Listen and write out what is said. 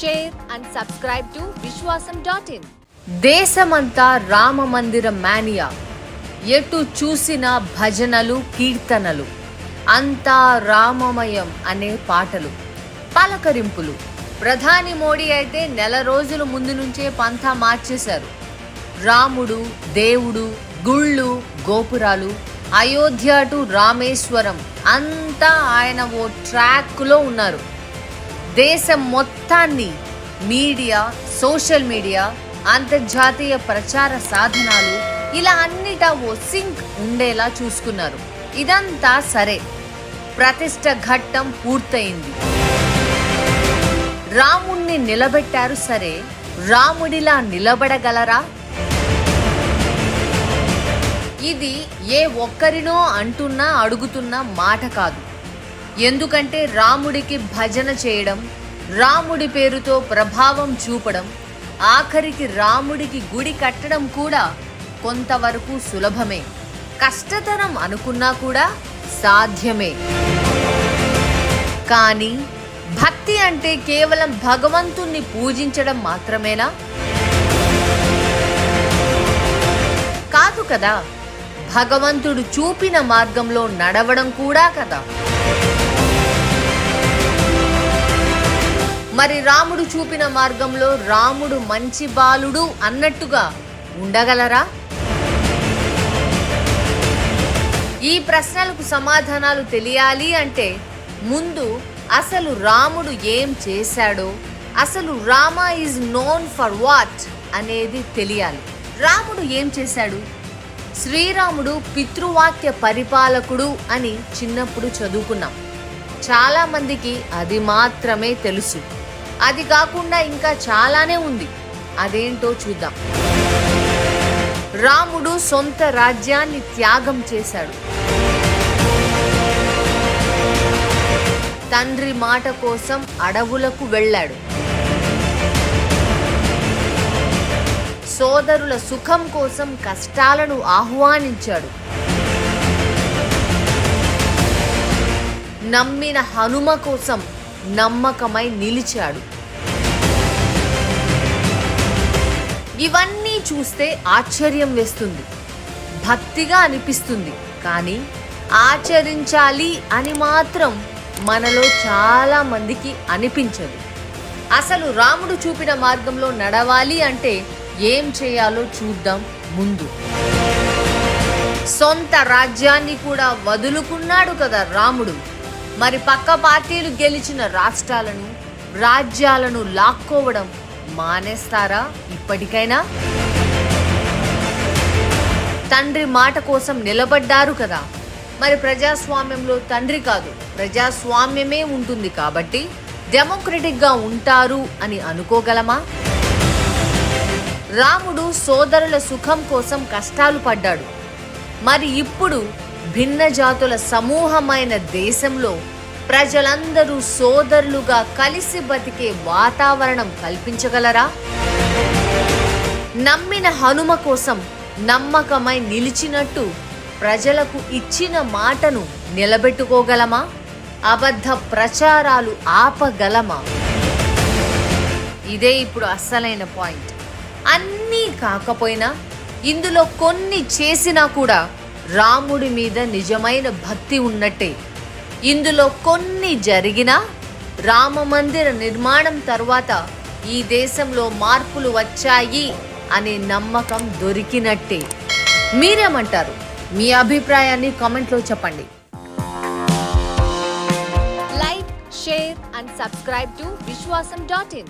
Share and subscribe to Viswasam dot in దేశమంతా రామ మందిర mania. ఎటు చూసిన భజనలు కీర్తనలు. అంతా రామమయం అనే పాటలు పలకరింపులు. ప్రధాని మోడీ అయితే నెల రోజుల ముందు నుంచే పంథా మార్చేశారు. రాముడు దేవుడు గుళ్ళు గోపురాలు అయోధ్య టు రామేశ్వరం అంతా ఆయన ఓ ట్రాక్లో ఉన్నారు. దేశం మొత్తాన్ని మీడియా సోషల్ మీడియా అంతర్జాతీయ ప్రచార సాధనాలు ఇలా అన్నిటా ఓ సింక్ ఉండేలా చూసుకున్నారు. ఇదంతా సరే ప్రతిష్ట ఘట్టం పూర్తయింది. రాముణ్ణి నిలబెట్టారు సరే రాముడిలా నిలబడగలరా? ఇది ఏ ఒక్కరినో అంటున్నా అడుగుతున్న మాట కాదు. ఎందుకంటే రాముడికి భజన చేయడం రాముడి పేరుతో ప్రభావం చూపడం ఆఖరికి రాముడికి గుడి కట్టడం కూడా కొంతవరకు సులభమే. కష్టతరం అనుకున్నా కూడా సాధ్యమే. కానీ భక్తి అంటే కేవలం భగవంతుణ్ణి పూజించడం మాత్రమేనా? కాదు కదా భగవంతుడు చూపిన మార్గంలో నడవడం కూడా కదా. మరి రాముడు చూపిన మార్గంలో రాముడు మంచి బాలుడు అన్నట్టుగా ఉండగలరా? ఈ ప్రశ్నలకు సమాధానాలు తెలియాలి అంటే ముందు అసలు రాముడు ఏం చేశాడో అసలు Rama is known for what అనేది తెలియాలి. రాముడు ఏం చేశాడు? శ్రీరాముడు పితృవాక్య పరిపాలకుడు అని చిన్నప్పుడు చదువుకున్నాం. చాలామందికి అది మాత్రమే తెలుసు. అది కాకుండా ఇంకా చాలానే ఉంది. అదేంటో చూద్దాం. రాముడు సొంత రాజ్యాన్ని త్యాగం చేశాడు. తండ్రి మాట కోసం అడవులకు వెళ్ళాడు. సోదరుల సుఖం కోసం కష్టాలను ఆహ్వానించాడు. నమ్మిన హనుమ కోసం నమ్మకమై నిలిచాడు. ఇవన్నీ చూస్తే ఆశ్చర్యం వేస్తుంది. భక్తిగా అనిపిస్తుంది. కానీ ఆచరించాలి అని మాత్రం మనలో చాలా మందికి అనిపించదు. అసలు రాముడు చూపిన మార్గంలో నడవాలి అంటే ఏం చేయాలో చూద్దాం ముందు. సొంత రాజ్యాన్ని కూడా వదులుకున్నాడు కదా రాముడు. మరి పక్క పార్టీలు గెలిచిన రాష్ట్రాలను రాజ్యాలను లాక్కోవడం మానేస్తారా ఇప్పటికైనా? తండ్రి మాట కోసం నిలబడ్డారు కదా. మరి ప్రజాస్వామ్యంలో తండ్రి కాదు ప్రజాస్వామ్యమే ఉంటుంది కాబట్టి డెమోక్రటిక్గా ఉంటారు అని అనుకోగలమా? రాముడు సోదరుల సుఖం కోసం కష్టాలు పడ్డాడు. మరి ఇప్పుడు భిన్న జాతుల సమూహమైన దేశంలో ప్రజలందరూ సోదరులుగా కలిసి బతికే వాతావరణం కల్పించగలరా? నమ్మిన హనుమ కోసం నమ్మకమై నిలిచినట్టు ప్రజలకు ఇచ్చిన మాటను నిలబెట్టుకోగలమా? అబద్ధ ప్రచారాలు ఆపగలమా? ఇదే ఇప్పుడు అస్సలైన పాయింట్. అన్నీ కాకపోయినా ఇందులో కొన్ని చేసినా కూడా రాముడి మీద నిజమైన భక్తి ఉన్నట్టే. ఇందులో కొన్ని జరిగినా రామ మందిర నిర్మాణం తర్వాత ఈ దేశంలో మార్పులు వచ్చాయి అనే నమ్మకం దొరికినట్టే. మీరేమంటారు? మీ అభిప్రాయాన్ని కామెంట్లో చెప్పండి. Like share and subscribe to Viswasam dot in.